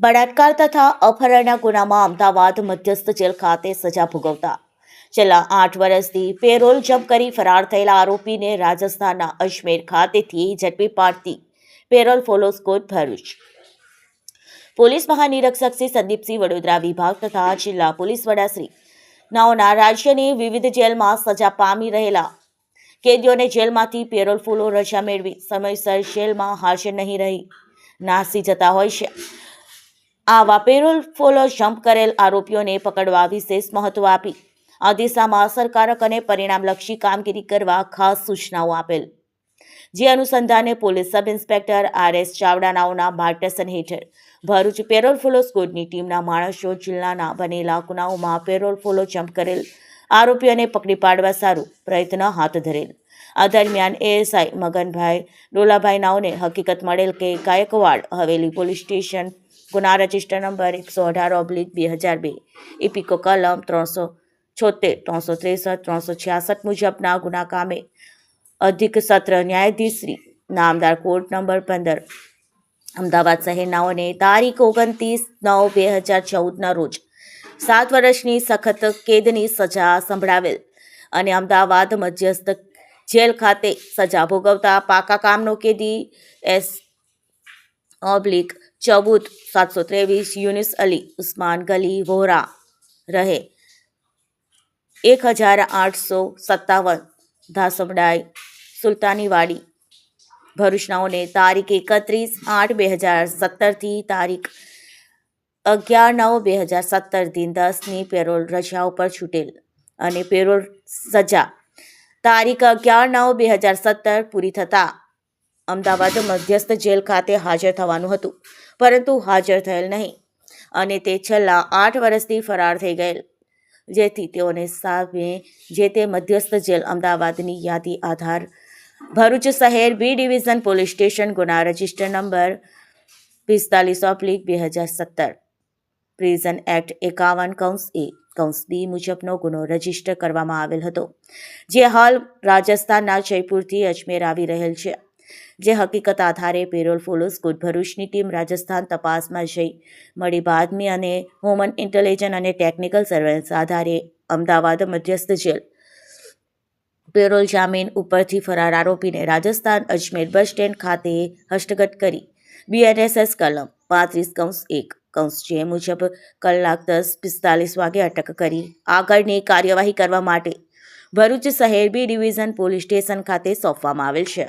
બળાત્કાર તથા અપહરણના ગુનામાં અમદાવાદ મધ્યસ્થ જેલ ખાતે સજા ભોગવતા. છેલ્લા આઠ વર્ષથી પેરોલ જમ્પ કરી ફરાર થયેલા આરોપીને રાજસ્થાનના અજમેર ખાતેથી ઝડપી પાડતી parole furlough court Bharuch. Police મહાનિરીક્ષક Shri Sandeepsinh Vadodara વિભાગ તથા જિલ્લા પોલીસ વડા શ્રી નાઓના રાજ્યની વિવિધ જેલમાં સજા પામી રહેલા કેદીઓને જેલમાંથી પેરોલ ફૂલો રજા મેળવી સમયસર જેલમાં હાજર નહીં રહી. નાસી જતા હોય છે. આવા પેરોલ ફોલો જમ્પ કરેલ આરોપીઓને પકડવા વિશેષ મહત્વ આપી. આ દિશામાં અસરકારક અને પરિણામલક્ષી કામગીરી કરવા ખાસ સૂચનાઓ આપેલ. જે અનુસંધાને police sub inspector R S Chavda નાઓના માર્ગદર્શન હેઠળ ભરૂચ પેરોલ ફોલો સ્કોડની ટીમના માણસો જિલ્લાના બનેલા ગુનાઓમાં પેરોલ ફોલો જમ્પ કરેલ આરોપીઓને પકડી પાડવા સારું પ્રયત્ન હાથ ધરેલ. આ દરમિયાન એએસઆઈ મગનભાઈ ડોલાભાઈ નાઓને હકીકત મળેલ કે ગાયકવાડ હવેલી પોલીસ સ્ટેશન ગુના રજિસ્ટર નંબર એકસો અઢાર ઓબ્લિક બે હજાર બે. ઇપિકો કલમ ત્રણસો છોતેર, ત્રણસો ત્રેસઠ, ત્રણસો છ્યાસઠ મુજબના ગુના કામે અધિક સત્ર ન્યાયાધીશશ્રી નામદાર કોર્ટ નંબર પંદર. અમદાવાદ શહેરનાઓને તારીખ ઓગણત્રીસ નવ બે હજાર ચૌદના રોજ સાત વર્ષની સખત કેદની સજા સંભળાવેલ અને અમદાવાદ મધ્યસ્થ જેલ ખાતે સજા ભોગવતા પાકા કામનો કેદી એસ ઓબ્લિક ચૌદ સાતસો ત્રેવીસ યુનિસ અલી ઉસ્માન ગલી વોરા રહે. એક હજાર આઠસો સત્તાવન ધાસમડાઈ સુલતાનીવાડી. ભરૂચનાઓને તારીખ એકત્રીસ આઠ બે હજાર સત્તરથી તારીખ અગિયાર નવ બે હજાર સત્તર દિન દસની પેરોલ રજા ઉપર છૂટેલ અને પેરોલ સજા. તારીખ અગિયાર નવ બે હજાર સત્તર પૂરી થતાં અમદાવાદ મધ્યસ્થ જેલ ખાતે હાજર થવાનું હતું, પરંતુ હાજર થયેલ નહીં અને તે છેલ્લા આઠ વર્ષથી ફરાર થઈ ગયેલ, જેથી તેઓને સામે જે તે મધ્યસ્થ જેલ અમદાવાદની યાદી આધાર, ભરૂચ શહેર બી ડિવિઝન પોલીસ સ્ટેશન ગુના રજિસ્ટર નંબર પિસ્તાલીસ ઓપ્લિક બે હજાર સત્તર, પ્રિઝન એક્ટ એકાવન કૌંસ એ કૌંસ બી મુજબનો ગુનો રજિસ્ટર કરવામાં આવેલ હતો, જે હાલ રાજસ્થાનના જયપુરથી અજમેર આવી રહેલ છે. જે હકીકત આધારે પેરોલ ફોલો સ્કૂટ ભરૂચની ટીમ રાજસ્થાન તપાસમાં જઈ. મળી બાદમી અને હ્યુમન ઇન્ટેલિજન્સ અને ટેકનિકલ સર્વેલન્સ આધારે અમદાવાદ મધ્યસ્થ જેલ. પેરોલ જામીન ઉપરથી ફરાર આરોપીને રાજસ્થાન અજમેર બસ સ્ટેન્ડ ખાતે હસ્તગત કરી. બીએનએસએસ કલમ પાંત્રીસ કૌંસ એક, કૌંસ જે મુજબ કલાક દસ પિસ્તાલીસ વાગે અટક કરી. આગળની કાર્યવાહી કરવા માટે ભરૂચ શહેર બી ડિવિઝન પોલીસ સ્ટેશન ખાતે સોંપવામાં આવેલ છે.